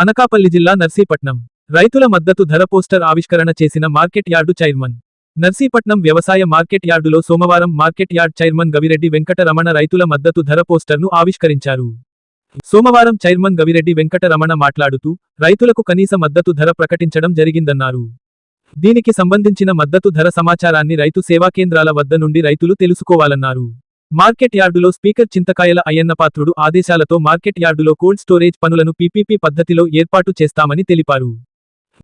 అనకాపల్లి జిల్లా నర్సీపట్నం. రైతుల మద్దతు ధర పోస్టర్ ఆవిష్కరణ చేసిన మార్కెట్ యార్డు చైర్మన్. నర్సీపట్నం వ్యవసాయ మార్కెట్ యార్డులో సోమవారం market yard chairman Gavireddy Venkata Ramana రైతుల మద్దతు ధర పోస్టర్ను ఆవిష్కరించారు. సోమవారం చైర్మన్ గవిరెడ్డి వెంకటరమణ మాట్లాడుతూ రైతులకు కనీస మద్దతు ధర ప్రకటించడం జరిగిందన్నారు. దీనికి సంబంధించిన మద్దతు ధర సమాచారాన్ని రైతు సేవా కేంద్రాల వద్ద నుండి రైతులు తెలుసుకోవాలన్నారు. మార్కెట్ యార్డులో స్పీకర్ చింతకాయల అయ్యన్న పాత్రుడు ఆదేశాలతో మార్కెట్ యార్డులో కోల్డ్ స్టోరేజ్ పనులను పీపీపీ పద్ధతిలో ఏర్పాటు చేస్తామని తెలిపారు.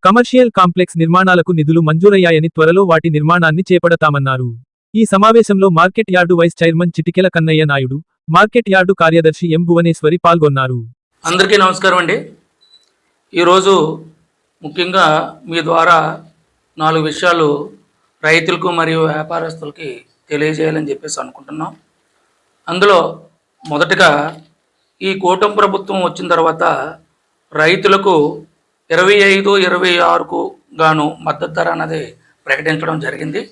కమర్షియల్ కాంప్లెక్స్ నిర్మాణాలకు నిధులు మంజూరయ్యాయని త్వరలో వాటి నిర్మాణాన్ని చేపడతామన్నారు. ఈ సమావేశంలో market yard vice chairman Chitikela Kannayya Naidu market yard కార్యదర్శి ఎం భువనేశ్వరి పాల్గొన్నారు. అందరికీ నమస్కారం అండి. ఈరోజు ముఖ్యంగా మీ ద్వారా నాలుగు విషయాలు రైతులకు మరియు వ్యాపారస్తులకి తెలియజేయాలని చెప్పేసి అనుకుంటున్నాం. అందులో మొదటగా ఈ కూటమి ప్రభుత్వం వచ్చిన తర్వాత రైతులకు ఇరవై ఐదు ఇరవై ఆరుకు గాను మద్దతు ధర అన్నది ప్రకటించడం జరిగింది.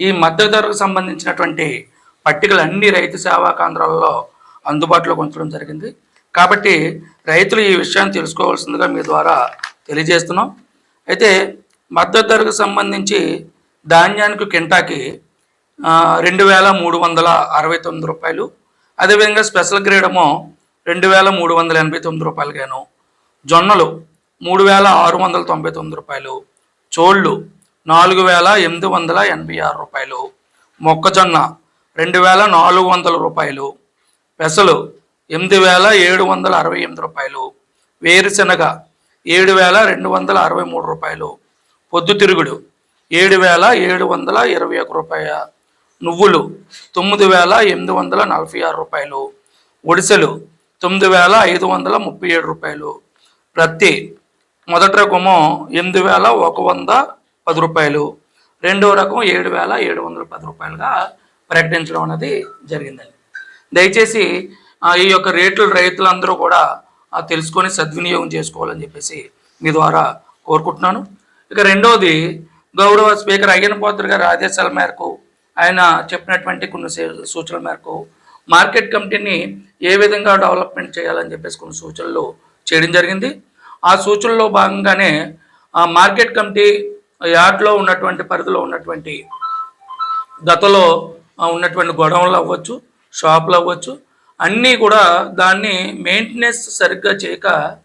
ఈ మద్దతు ధరకు సంబంధించినటువంటి పట్టికలు అన్ని రైతు సేవా కేంద్రాలలో అందుబాటులోకి ఉంచడం జరిగింది. కాబట్టి రైతులు ఈ విషయాన్ని తెలుసుకోవాల్సిందిగా మీ ద్వారా తెలియజేస్తున్నాం. అయితే మద్దతు ధరకు సంబంధించి ధాన్యానికి కింటాకి రెండు వేల మూడు వందల అరవై తొమ్మిది రూపాయలు. అదేవిధంగా స్పెషల్ గ్రేడ్ ఏమో రెండు వేల మూడు వందల ఎనభై తొమ్మిది రూపాయలుగాను. జొన్నలు మూడు వేల ఆరు వందల తొంభై తొమ్మిది రూపాయలు. చోళ్ళు నాలుగు వేల ఎనిమిది వందల ఎనభై ఆరు రూపాయలు. మొక్కజొన్న రెండు వేల నాలుగు వందల రూపాయలు. పెసలు ఎనిమిది వేల ఏడు వందల అరవై ఎనిమిది రూపాయలు. వేరుశెనగ ఏడు వేల రెండు వందల అరవై మూడు రూపాయలు. పొద్దుతిరుగుడు ఏడు వేల ఏడు వందల ఇరవై ఒక రూపాయ. నువ్వులు తొమ్మిది వేల ఎనిమిది వందల నలభై ఆరు రూపాయలు. ఒడిసెలు తొమ్మిది వేల ఐదు వందల ముప్పై ఏడు రూపాయలు. ప్రత్తి మొదటి రకము ఎనిమిది వేల ఒక వంద పది రూపాయలు. రెండో రకం ఏడు వేల ఏడు వందల పది రూపాయలుగా ప్రకటించడం అనేది జరిగిందండి. దయచేసి ఆ, ఈ యొక్క రేట్లు రైతులందరూ కూడా తెలుసుకొని సద్వినియోగం చేసుకోవాలని చెప్పేసి మీ ద్వారా కోరుకుంటున్నాను. ఇక రెండవది గౌరవ స్పీకర్ అయ్యన పాత్ర గారి ఆదేశాల మేరకు ఆయన చెప్పినటువంటి కొన్ని సూ- సూచనల మేరకు మార్కెట్ కమిటీని ఏ విధంగా డెవలప్మెంట్ చేయాలని చెప్పేసి కొన్ని సూచనలు చేయడం జరిగింది. ఆ సూచనలో భాగంగానే ఆ మార్కెట్ కమిటీ యార్డ్లో ఉన్నటువంటి పరిధిలో ఉన్నటువంటి గతలో ఉన్నటువంటి గొడవలు అవ్వచ్చు షాపులు అవ్వచ్చు అన్నీ కూడా దాన్ని మెయింటెనెన్స్ సరిగ్గా చేయక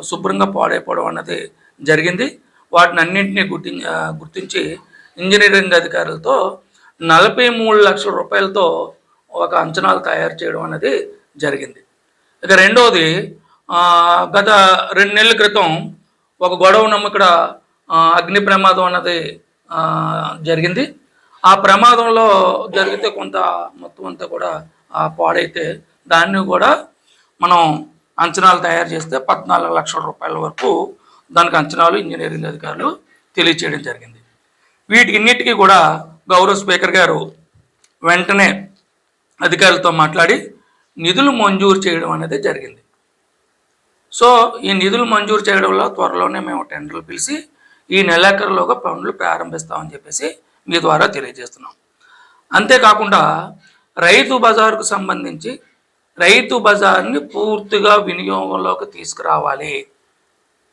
శుభ్రంగా పాడైపోవడం అన్నది జరిగింది. వాటిని అన్నింటినీ గుర్తి గుర్తించి ఇంజనీరింగ్ అధికారులతో నలభై మూడు లక్షల రూపాయలతో ఒక అంచనాలు తయారు చేయడం అనేది జరిగింది. ఇక రెండవది గత రెండు నెలల క్రితం ఒక గొడవ ఇక్కడ అగ్ని ప్రమాదం అన్నది జరిగింది. ఆ ప్రమాదంలో జరిగితే కొంత మొత్తం అంతా కూడా ఆ పాడైతే దాన్ని కూడా మనం అంచనాలు తయారు చేస్తే పద్నాలుగు లక్షల రూపాయల వరకు దానికి అంచనాలు ఇంజనీరింగ్ అధికారులు తెలియచేయడం జరిగింది. వీటికిన్నిటికీ కూడా గౌరవ స్పీకర్ గారు వెంటనే అధికారులతో మాట్లాడి నిధులు మంజూరు చేయడం అనేది జరిగింది. సో ఈ నిధులు మంజూరు చేయడంలో త్వరలోనే మేము టెండర్లు పిలిచి ఈ నెలాఖరులోగా పనులు ప్రారంభిస్తామని చెప్పేసి మీ ద్వారా తెలియజేస్తున్నాం. అంతేకాకుండా రైతు బజారుకు సంబంధించి రైతు బజార్ని పూర్తిగా వినియోగంలోకి తీసుకురావాలి.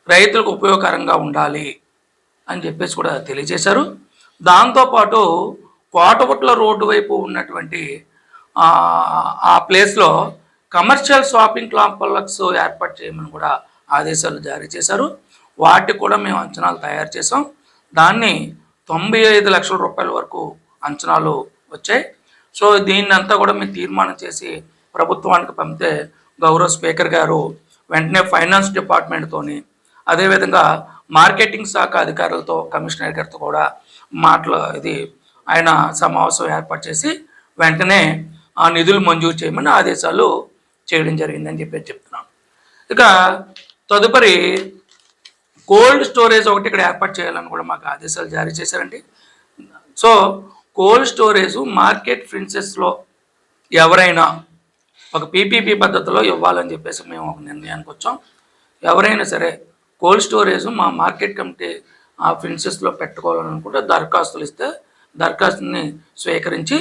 రైతులకు ఉపయోగకరంగా ఉండాలి అని చెప్పేసి కూడా తెలియజేశారు. దాంతోపాటు కోటగుట్ల రోడ్డు వైపు ఉన్నటువంటి ఆ, ప్లేస్లో కమర్షియల్ షాపింగ్ కాంప్లెక్స్ ఏర్పాటు చేయమని కూడా ఆదేశాలు జారీ చేశారు. వాటికి కూడా మేము అంచనాలు తయారు చేసాం దాన్ని తొంభై ఐదు లక్షల రూపాయల వరకు అంచనాలు వచ్చాయి. సో దీన్ని అంతా కూడా మేము తీర్మానం చేసి ప్రభుత్వానికి పంపితే గౌరవ స్పీకర్ గారు వెంటనే ఫైనాన్స్ డిపార్ట్మెంట్తోని అదేవిధంగా మార్కెటింగ్ శాఖ అధికారులతో కమిషనర్ గారితో కూడా మాటలు ఇది ఆయన సమావేశం ఏర్పాటు చేసి వెంటనే ఆ నిధులు మంజూరు చేయమని ఆదేశాలు చేయడం జరిగిందని చెప్పి చెప్తున్నాం. ఇక తదుపరి కోల్డ్ స్టోరేజ్ ఒకటి ఇక్కడ ఏర్పాటు చేయాలని కూడా మాకు ఆదేశాలు జారీ చేశారండి. సో కోల్డ్ స్టోరేజ్ మార్కెట్ ప్రిన్సెస్లో ఎవరైనా ఒక పీపీపీ పద్ధతిలో ఇవ్వాలని చెప్పేసి మేము ఒక నిర్ణయానికి వచ్చాం. ఎవరైనా సరే కోల్డ్ స్టోరేజ్ మా మార్కెట్ కమిటీ ఆ ప్రిన్సెస్లో పెట్టుకోవాలని అనుకుంటే దరఖాస్తులు ఇస్తే దరఖాస్తుని స్వీకరించి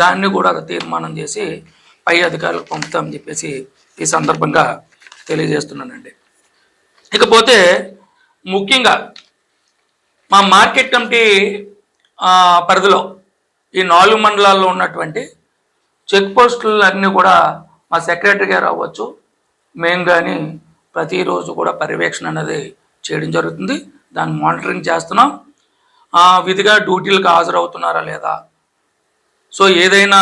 దాన్ని కూడా తీర్మానం చేసి పై అధికారులకు పంపుతామని చెప్పేసి ఈ సందర్భంగా తెలియజేస్తున్నానండి. ఇకపోతే ముఖ్యంగా మా మార్కెట్ కమిటీ పరిధిలో ఈ నాలుగు మండలాల్లో ఉన్నటువంటి చెక్ పోస్టులు అన్నీ కూడా మా సెక్రటరీ గారు అవ్వచ్చు. మేము కానీ ప్రతిరోజు కూడా పర్యవేక్షణ అనేది చేయడం జరుగుతుంది. దాన్ని మానిటరింగ్ చేస్తున్నాం. విధిగా డ్యూటీలకు హాజరవుతున్నారా లేదా? సో ఏదైనా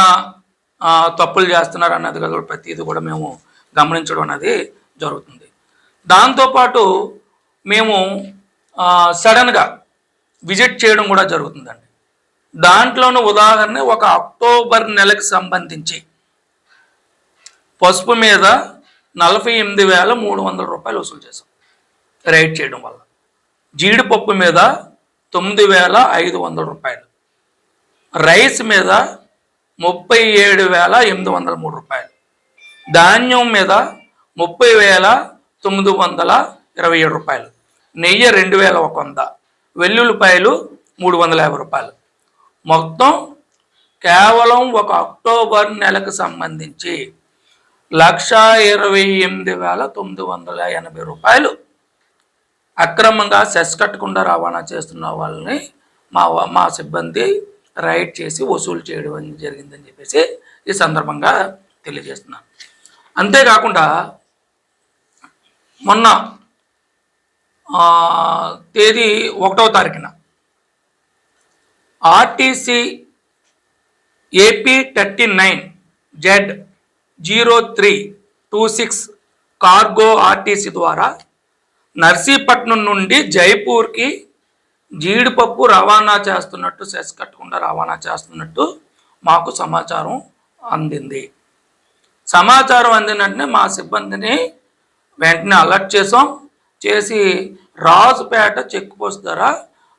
తప్పులు చేస్తున్నారా అన్నది కదా ప్రతిదీ కూడా మేము గమనించడం అనేది జరుగుతుంది. దాంతోపాటు మేము సడన్గా విజిట్ చేయడం కూడా జరుగుతుందండి. దాంట్లోనూ ఉదాహరణ ఒక అక్టోబర్ నెలకు సంబంధించి పసుపు మీద నలభై ఎనిమిది వేల మూడు వందల రూపాయలు వసూలు చేశాం. రైడ్ చేయడం వల్ల. జీడిపప్పు మీద తొమ్మిది వేల ఐదు వందల రూపాయలు. రైస్ మీద ముప్పై ఏడు వేల ఎనిమిది వందల మూడు రూపాయలు. ధాన్యం మీద ముప్పై వేల తొమ్మిది వందల ఇరవై ఏడు రూపాయలు. నెయ్యి రెండు వేల ఒక వంద. వెల్లుల్లిపాయలు మూడు వందల యాభై రూపాయలు. మొత్తం కేవలం ఒక అక్టోబర్ నెలకు సంబంధించి లక్ష ఇరవై ఎనిమిది వేల తొమ్మిది వందల ఎనభై రూపాయలు. అక్రమంగా సెస్ కట్టకుండా రవాణా చేస్తున్న వాళ్ళని మా మా సిబ్బంది రైడ్ చేసి వసూలు చేయడం జరిగిందని చెప్పేసి ఈ సందర్భంగా తెలియజేస్తున్నాను అంతేకాకుండా మొన్న తేదీ ఒకటవ తారీఖున RTC AP thirty nine Z zero three two six cargo RTC ద్వారా నర్సీపట్నం నుండి జైపూర్కి జీడిపప్పు రవాణా చేస్తున్నట్టు సెస్ కట్టకుండా రవాణా చేస్తున్నట్టు మాకు సమాచారం అందింది. సమాచారం అందిన వెంటనే మా సిబ్బందిని వెంటనే అలర్ట్ చేసాం చేసి రాజుపేట చెక్ పోస్ట్ ద్వారా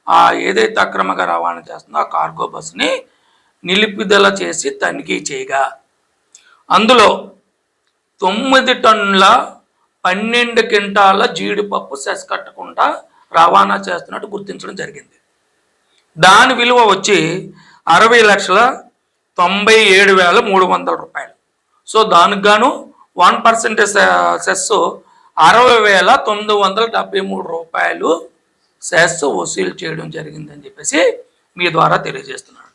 ఆ ఏదైతే అక్రమంగా రవాణా చేస్తుందో ఆ కార్గో బస్సుని నిలుపుదల చేసి తనిఖీ చేయగా అందులో తొమ్మిది టన్నుల పన్నెండు క్వింటాల జీడిపప్పు సెస్ కట్టకుండా రవాణా చేస్తున్నట్టు గుర్తించడం జరిగింది. దాని విలువ వచ్చి అరవై లక్షల తొంభై ఏడు వేల మూడు వందల రూపాయలు. సో దానికి గాను వన్ పర్సెంటేజ్ సెస్ అరవై వేల తొమ్మిది వందల డెబ్బై మూడు రూపాయలు సెస్ వసూలు చేయడం జరిగిందని చెప్పేసి మీ ద్వారా తెలియజేస్తున్నాను.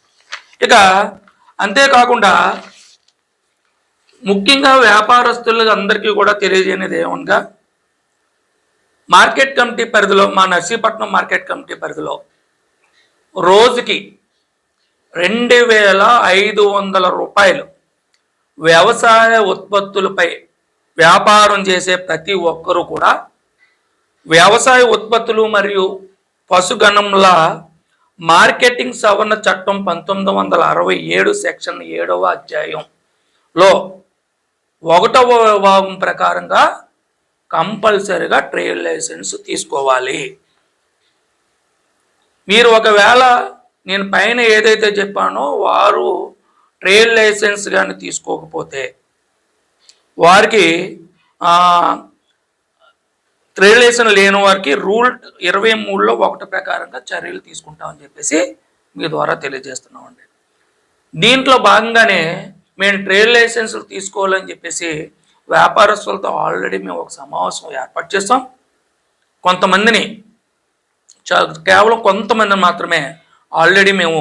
ఇక అంతేకాకుండా ముఖ్యంగా వ్యాపారస్తులు అందరికీ కూడా తెలియజేయనిది ఏమనగా మార్కెట్ కమిటీ పరిధిలో మా నర్సీపట్నం మార్కెట్ కమిటీ పరిధిలో రోజుకి రెండు వేల ఐదు వందల రూపాయలు వ్యవసాయ ఉత్పత్తులపై వ్యాపారం చేసే ప్రతి ఒక్కరూ కూడా వ్యవసాయ ఉత్పత్తులు మరియు పశుగణంల మార్కెటింగ్ సవరణ చట్టం పంతొమ్మిది వందల అరవై ఏడు సెక్షన్ ఏడవ అధ్యాయంలో ఒకటవ విభాగం ప్రకారంగా కంపల్సరిగా ట్రేడ్ లైసెన్స్ తీసుకోవాలి. మీరు ఒకవేళ నేను పైన ఏదైతే చెప్పానో వారు ట్రేడ్ లైసెన్స్ కానీ తీసుకోకపోతే వారికి ట్రేడ్ లైసెన్స్ లేని వారికి రూల్ ఇరవై మూడులో ఒకటి ప్రకారంగా చర్యలు తీసుకుంటామని చెప్పేసి మీ ద్వారా తెలియజేస్తున్నామండి. దీంట్లో భాగంగానే మేము ట్రేడ్ లైసెన్సులు తీసుకోవాలని చెప్పేసి వ్యాపారస్తులతో ఆల్రెడీ మేము ఒక సమావేశం ఏర్పాటు చేస్తాం. కొంతమందిని కేవలం కొంతమందిని మాత్రమే ఆల్రెడీ మేము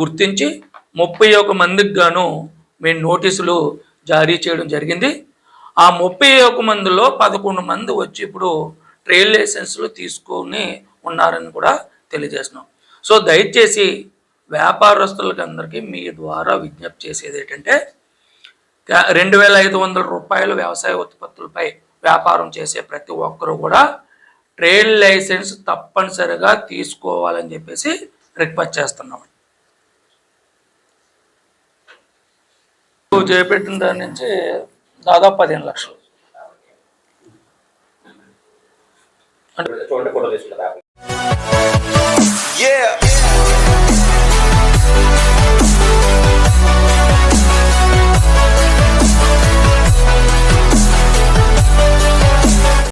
గుర్తించి ముప్పై ఒక మందికి గాను మేము నోటీసులు జారీ చేయడం జరిగింది. ఆ ముప్పై ఒక మందిలో పదకొండు మంది వచ్చి ఇప్పుడు ట్రేడ్ లైసెన్సులు తీసుకొని ఉన్నారని కూడా తెలియజేస్తున్నాం. సో దయచేసి వ్యాపారస్తులకి అందరికీ మీ ద్వారా విజ్ఞప్తి చేసేది ఏంటంటే రెండు వేల ఐదు వందల రూపాయలు వ్యవసాయ ఉత్పత్తులపై వ్యాపారం చేసే ప్రతి ఒక్కరూ కూడా ట్రేడ్ లైసెన్స్ తప్పనిసరిగా తీసుకోవాలని చెప్పేసి రిక్వెస్ట్ చేస్తున్నాం. చేపట్టిన దాని నుంచి దాదాపు పదిహేను లక్షలు. Yeah. Thank